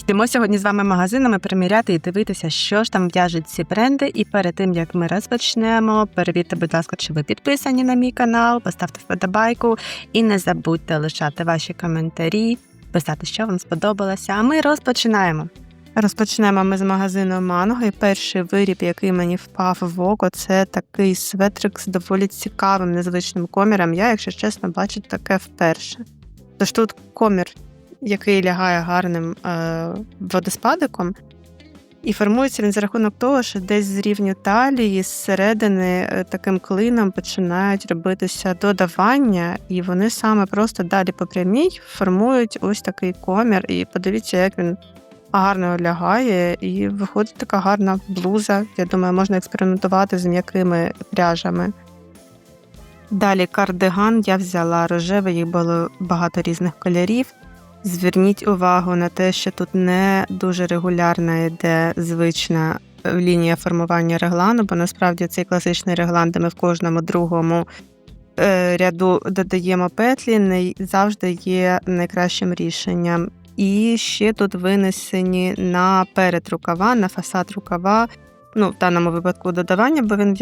Йдемо сьогодні з вами магазинами приміряти і дивитися, що ж там в'яжуть ці бренди. І перед тим як ми розпочнемо, перевірте, будь ласка, чи ви підписані на мій канал, поставте вподобайку і не забудьте лишати ваші коментарі, писати, що вам сподобалося. А ми розпочинаємо. Розпочнемо ми з магазину Манго. І перший виріб, який мені впав в око, це такий светрик з доволі цікавим незвичним коміром. Я, якщо чесно, бачу таке вперше. Тож тут комір який лягає гарним е, водоспадиком, і формується він за рахунок того, що десь з рівню талії, зсередини е, таким клином починають робитися додавання, і вони саме просто далі по прямій формують ось такий комір. І подивіться, як він гарно лягає, і виходить така гарна блуза. Я думаю, можна експериментувати з м'якими пряжами. Далі кардиган я взяла рожевий, їх було багато різних кольорів. Зверніть увагу на те, що тут не дуже регулярна йде звична е, лінія формування реглану, бо насправді цей класичний реглан, де ми в кожному другому е, ряду додаємо петлі, не завжди є найкращим рішенням. І ще тут винесені на перед рукава, на фасад рукава. Ну, в даному випадку додавання, бо він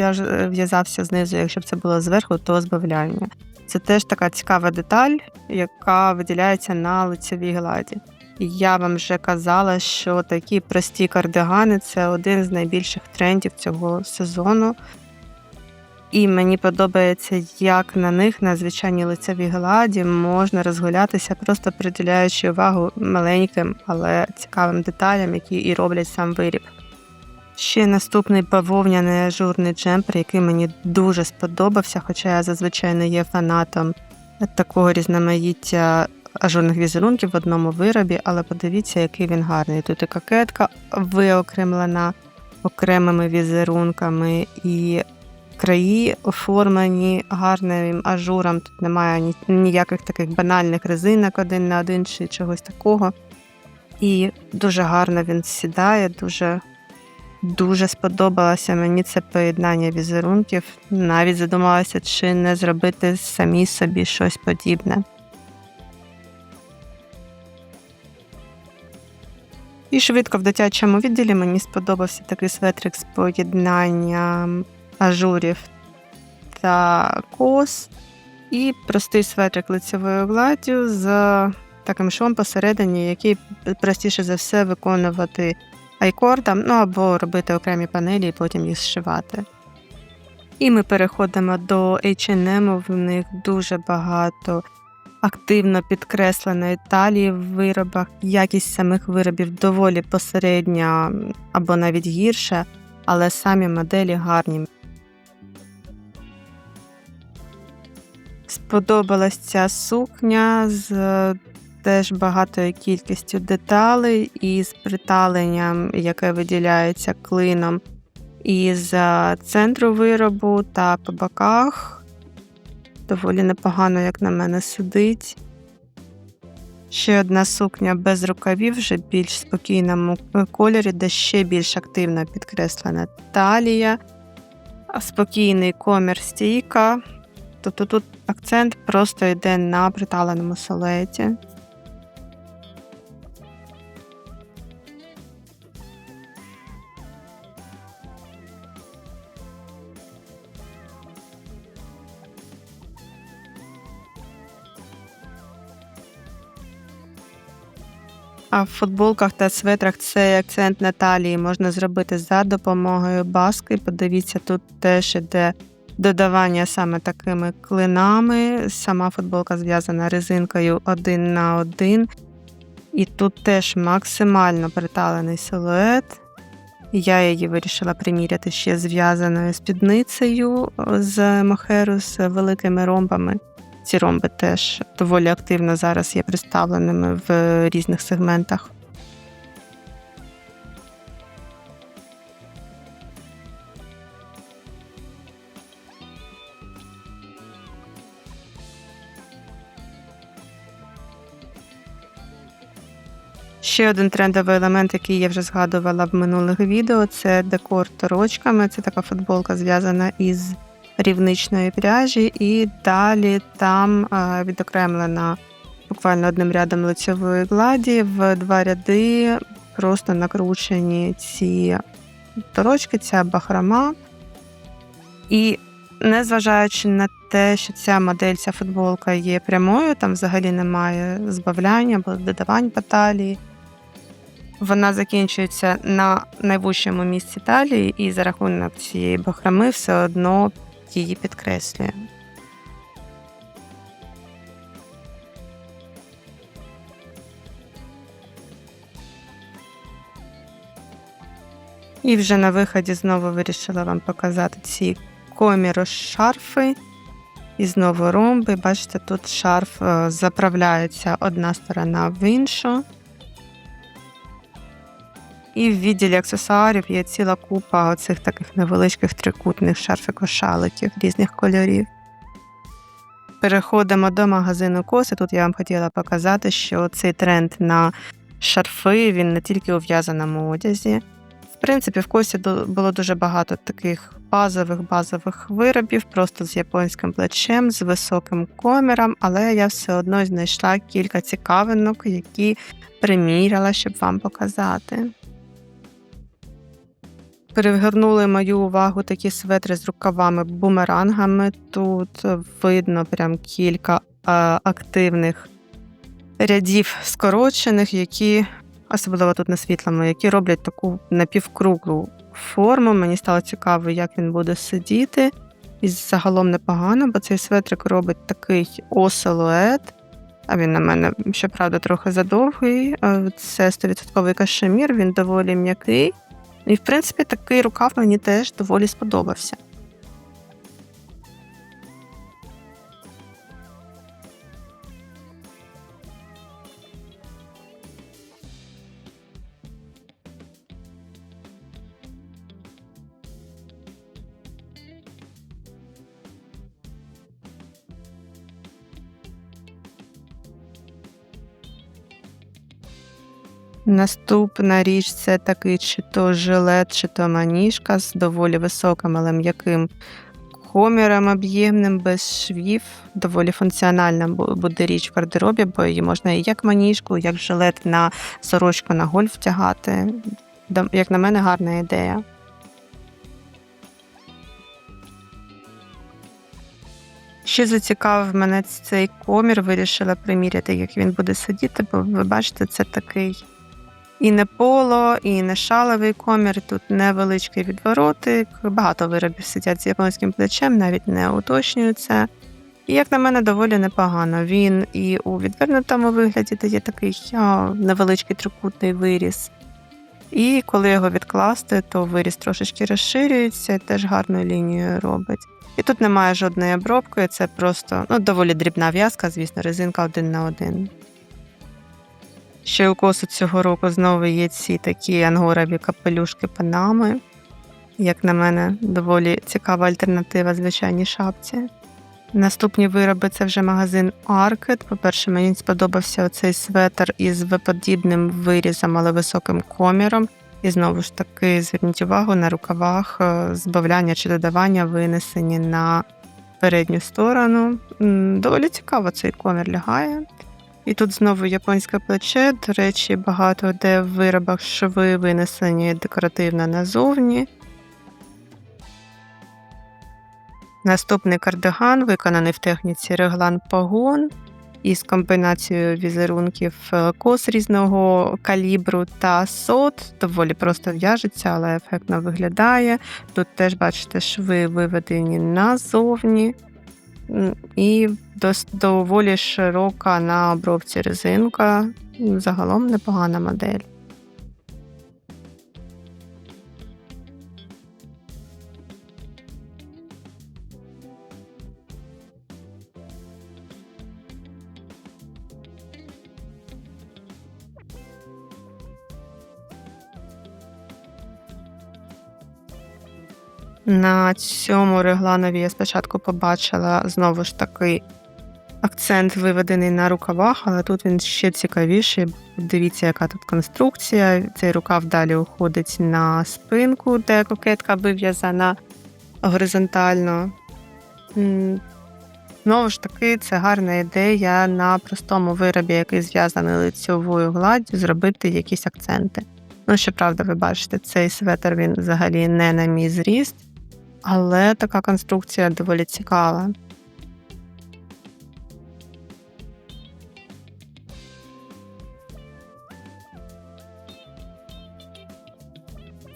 в'язався знизу. Якщо б це було зверху, то збавляння. Це теж така цікава деталь, яка виділяється на лицевій гладі. Я вам вже казала, що такі прості кардигани це один з найбільших трендів цього сезону. І мені подобається, як на них, на звичайній лицевій гладі, можна розгулятися, просто приділяючи увагу маленьким, але цікавим деталям, які і роблять сам виріб. Ще наступний бавовняний ажурний джемпер, який мені дуже сподобався, хоча я зазвичай не є фанатом такого різноманіття ажурних візерунків в одному виробі, але подивіться, який він гарний. Тут і кокетка виокремлена окремими візерунками, і краї оформлені гарним ажуром. Тут немає ніяких таких банальних резинок один на один чи чогось такого. І дуже гарно він сідає, дуже Дуже сподобалося мені це поєднання візерунків. Навіть задумалася, чи не зробити самі собі щось подібне. І швидко в дитячому відділі мені сподобався такий светрик з поєднанням ажурів та кос. І простий светрик лицевою гладдю з таким швом посередині, який простіше за все виконувати айкордом, ну або робити окремі панелі і потім їх зшивати. І ми переходимо до H&M, в них дуже багато активно підкресленої талії в виробах. Якість самих виробів доволі посередня або навіть гірша, але самі моделі гарні. Сподобалась ця сукня з теж багатою кількістю деталей і з приталенням, яке виділяється клином із е, центру виробу та по боках. Доволі непогано, як на мене, сидить. Ще одна сукня без рукавів, вже більш спокійному кольорі, де ще більш активно підкреслена талія, спокійний комір стійка. Тобто тут акцент просто йде на приталеному солеті. А в футболках та светрах цей акцент на талії можна зробити за допомогою баски. Подивіться, тут теж іде додавання саме такими клинами. Сама футболка зв'язана резинкою один на один. І тут теж максимально приталений силует. Я її вирішила приміряти ще зв'язаною спідницею з мохеру з великими ромбами. Ці ромби теж доволі активно зараз є представленими в різних сегментах. Ще один трендовий елемент, який я вже згадувала в минулих відео, це декор торочками. Це така футболка зв'язана із рівничної пряжі, і далі там е, відокремлена буквально одним рядом лицевої гладі, в два ряди просто накручені ці торочки, ця бахрома. І незважаючи на те, що ця модель, ця футболка є прямою, там взагалі немає збавляння або додавань по талії. Вона закінчується на найвищому місці талії, і за рахунок цієї бахроми все одно її підкреслює. І вже на виході знову вирішила вам показати ці коміро-шарфи. І знову ромби. Бачите, тут шарф е, заправляється одна сторона в іншу. І в відділі аксесуарів є ціла купа оцих таких невеличких трикутних шарфикошаликів різних кольорів. Переходимо до магазину коси. Тут я вам хотіла показати, що цей тренд на шарфи він не тільки у в'язаному одязі. В принципі, в косі було дуже багато таких базових базових виробів, просто з японським плечем, з високим коміром, але я все одно знайшла кілька цікавинок, які приміряла, щоб вам показати. Перевернули мою увагу такі светри з рукавами-бумерангами. Тут видно прям кілька активних рядів скорочених, які особливо тут на світлому, які роблять таку напівкруглу форму. Мені стало цікаво, як він буде сидіти. І загалом непогано, бо цей светрик робить такий осилует. А він на мене, щоправда, трохи задовгий. Це 100% кашемір, він доволі м'який. І, в принципі, такий рукав мені теж доволі сподобався. Наступна річ це такий чи то жилет, чи то маніжка з доволі високим, але м'яким коміром об'ємним, без швів. Доволі функціональна буде річ в гардеробі, бо її можна і як маніжку, як жилет на сорочку на гольф втягати. Як на мене, гарна ідея. Ще зацікавив мене цей комір, вирішила приміряти, як він буде сидіти, бо ви бачите, це такий і не поло, і не шаловий комір. Тут невеличкий відворотик. Багато виробів сидять з японським плечем, навіть не уточнюються. І, як на мене, доволі непогано. Він і у відвернутому вигляді дає такий о, невеличкий трикутний виріс. І коли його відкласти, то виріс трошечки розширюється теж гарну лінію робить. І тут немає жодної обробки, це просто ну, доволі дрібна в'язка, звісно, резинка один на один. Ще у косу цього року знову є ці такі ангорові капелюшки панами. Як на мене, доволі цікава альтернатива звичайній шапці. Наступні вироби це вже магазин Arket. По-перше, мені сподобався оцей светр із виподібним вирізом, але високим коміром. І знову ж таки, зверніть увагу на рукавах е, збавляння чи додавання винесені на передню сторону. Доволі цікаво цей комір лягає. І тут знову японське плече. До речі, багато де в виробах шви винесені декоративно назовні. Наступний кардиган виконаний в техніці реглан погон із комбінацією візерунків е, кос різного калібру та сот. Доволі просто в'яжеться, але ефектно виглядає. Тут теж, бачите, шви виведені назовні і доволі широка на обробці резинка. Загалом непогана модель. На цьому регланові я спочатку побачила знову ж таки акцент виведений на рукавах, але тут він ще цікавіший. Дивіться, яка тут конструкція. Цей рукав далі уходить на спинку, де кокетка вив'язана горизонтально. Знову ж таки, це гарна ідея на простому виробі, який зв'язаний лицьовою гладдю, зробити якісь акценти. Ну, щоправда, ви бачите, цей светр він взагалі не на мій зріст, але така конструкція доволі цікава.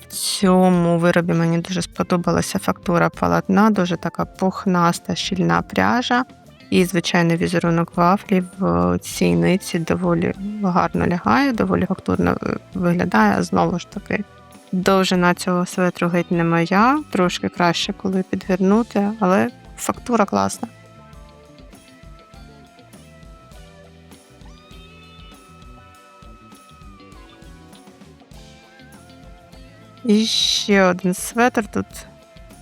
Цьому виробі мені дуже сподобалася фактура полотна, дуже така пухнаста, щільна пряжа. І, звичайно, візерунок вафлі в цій ниці доволі гарно лягає, доволі фактурно е, виглядає. Знову ж таки, довжина цього светру геть не моя, трошки краще, коли підвернути, але фактура класна. І ще один светр тут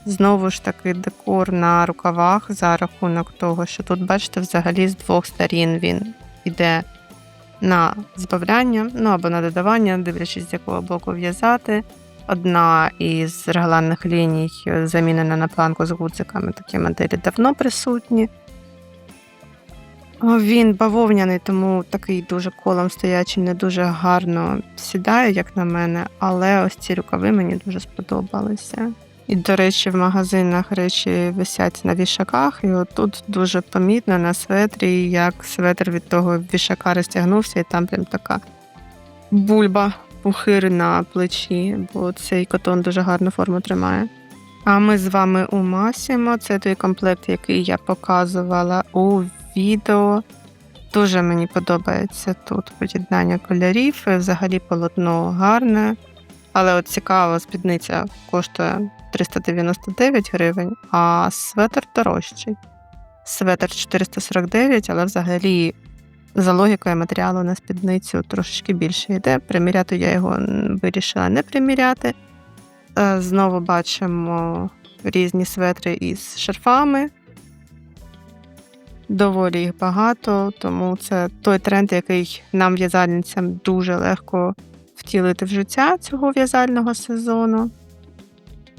Знову ж таки, декор на рукавах за рахунок того, що тут, бачите, взагалі з двох сторін він йде на збавляння, ну або на додавання, дивлячись, з якого боку в'язати. Одна із регланних ліній замінена на планку з гудзиками, такі моделі давно присутні. Він бавовняний, тому такий дуже колом стоячий, не дуже гарно сідає, як на мене, але ось ці рукави мені дуже сподобалися. І, до речі, в магазинах речі висять на вішаках, і отут дуже помітно на светрі, як светр від того вішака розтягнувся, і там прям така бульба, пухир на плечі, бо цей котон дуже гарну форму тримає. А ми з вами у Масімо. Це той комплект, який я показувала у відео. Дуже мені подобається тут поєднання кольорів, взагалі полотно гарне. Але от цікаво, спідниця коштує 399 гривень, а светр дорожчий. Светр 449, але взагалі за логікою матеріалу на спідницю трошечки більше йде. Приміряти я його вирішила не приміряти. Е, знову бачимо різні светри із шарфами. Доволі їх багато, тому це той тренд, який нам, в'язальницям, дуже легко втілити в життя цього в'язального сезону.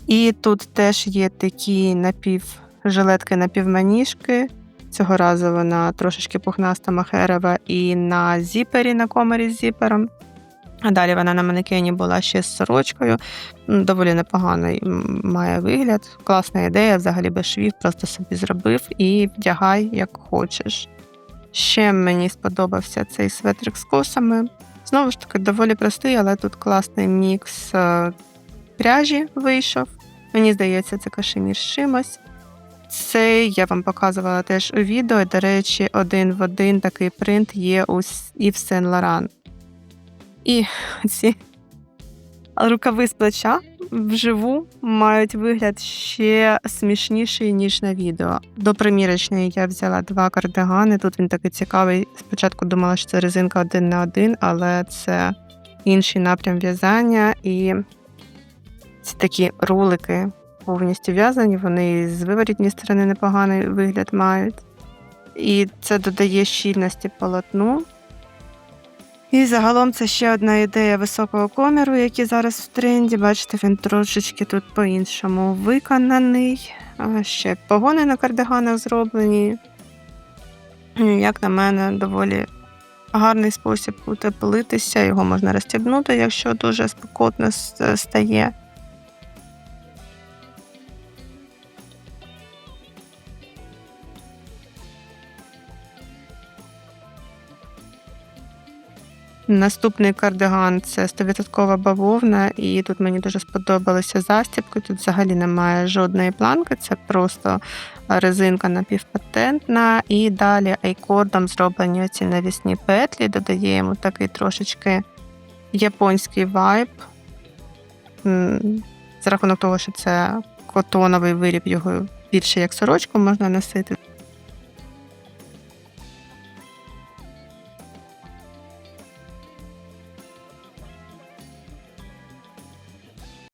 І тут теж є такі напівжилетки напівманіжки. Цього разу вона трошечки пухнаста махерова і на зіпері, на комері з зіпером. А далі вона на манекені була ще з сорочкою. Доволі непоганий має вигляд. Класна ідея, взагалі без швів, просто собі зробив і вдягай, як хочеш. Ще мені сподобався цей светрик з косами. Знову ж таки, доволі простий, але тут класний мікс е, пряжі вийшов. Мені здається, це кашемір з чимось. Це я вам показувала теж у відео. До речі, один в один такий принт є у Ів Сен Лоран. І ці рукави з плеча вживу мають вигляд ще смішніший, ніж на відео. До примірочної я взяла два кардигани. Тут він такий цікавий. Спочатку думала, що це резинка один на один, але це інший напрям в'язання. І ці такі рулики повністю в'язані, вони з виворітньої сторони непоганий вигляд мають. І це додає щільності полотну. І загалом це ще одна ідея високого коміру, який зараз в тренді. Бачите, він трошечки тут по-іншому виконаний. Ще погони на кардиганах зроблені. Як на мене, доволі гарний спосіб утеплитися. Його можна розтягнути, якщо дуже спекотно стає. Наступний кардиган це 100% бавовна, і тут мені дуже сподобалися застібки. Тут взагалі немає жодної планки, це просто резинка напівпатентна. І далі айкордом зроблені ці навісні петлі, додаємо такий трошечки японський вайб. За рахунок того, що це котоновий виріб, його більше як сорочку можна носити.